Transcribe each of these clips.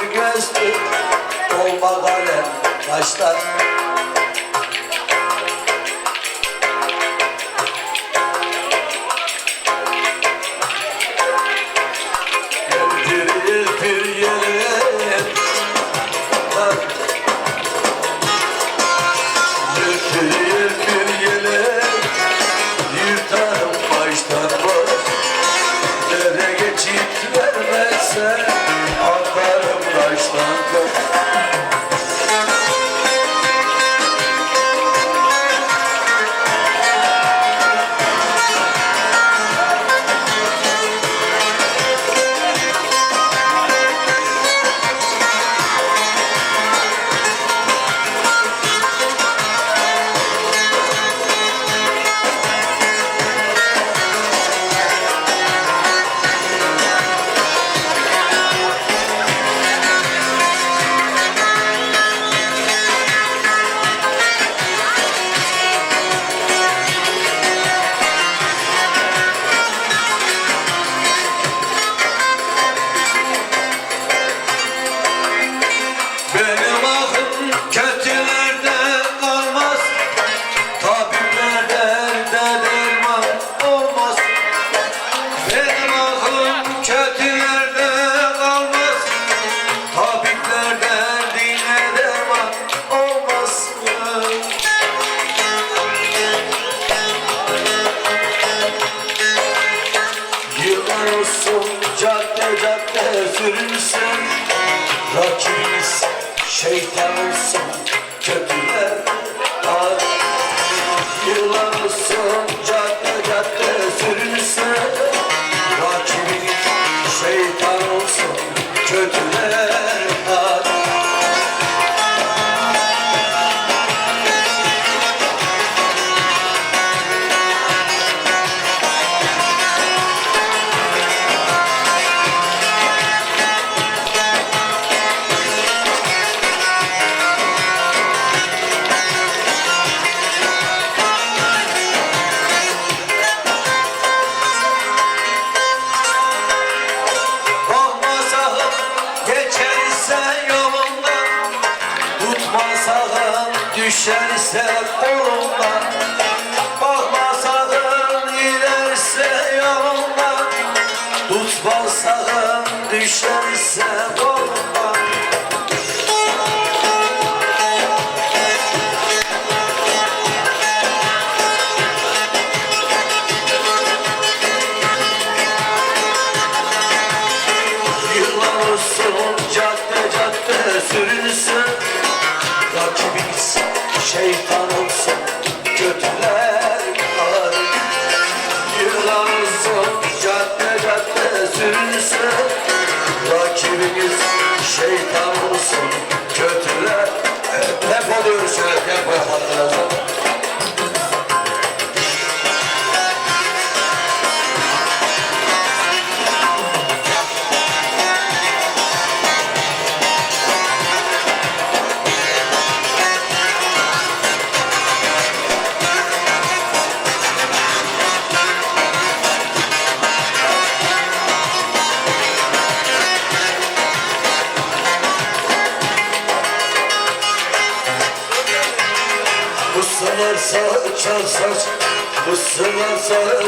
gül gözdü Dolma kalem kaşlar kötü chance agora.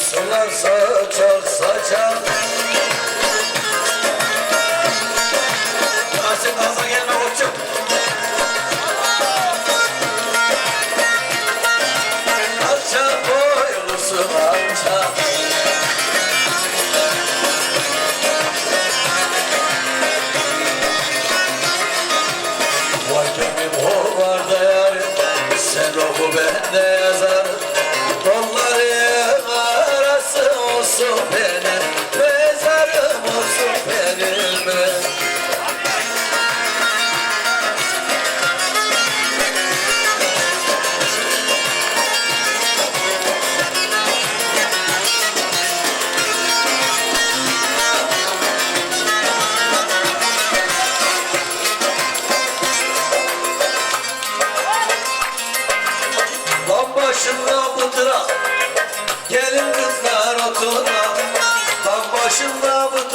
Sana saçar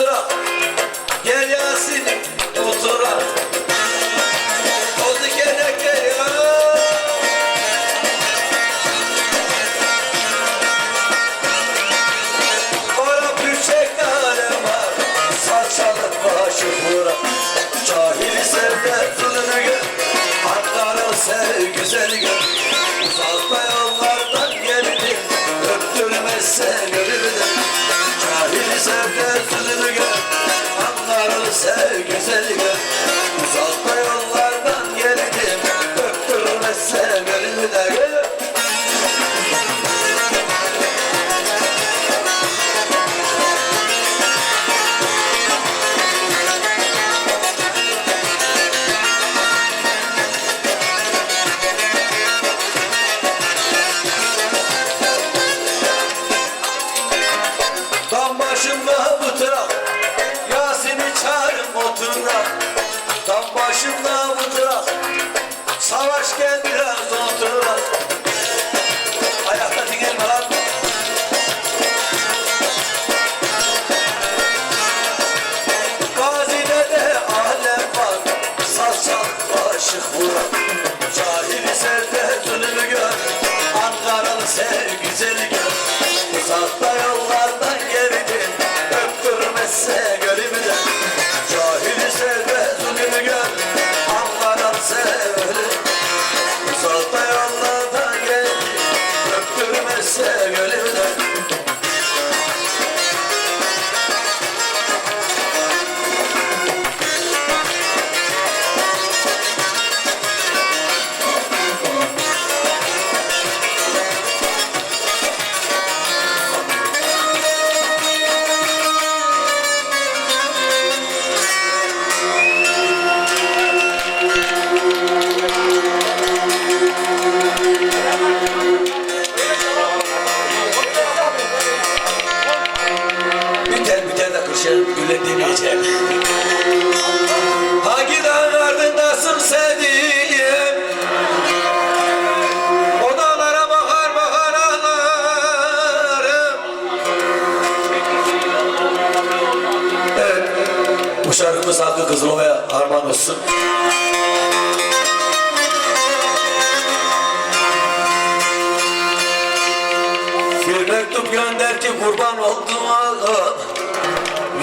up.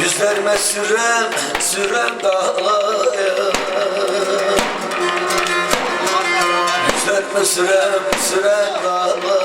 Yüzlerime sürem, sürem dağlayım Yüzlerime sürem, sürem dağlayım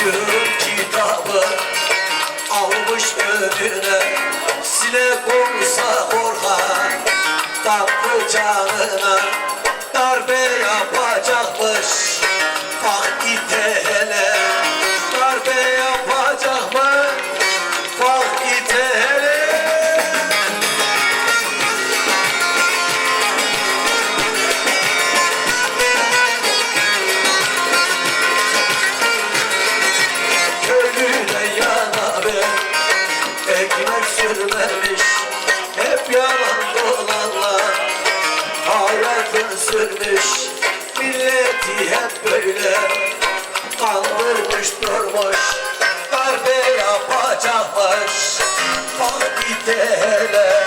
okuyup kitabı Almış gödüne Sile olsa korkar Tatlı canına Darbe yapacakmış. Bak ite hele Darbe yapacak durmuş Darbe yapacakmış. De hele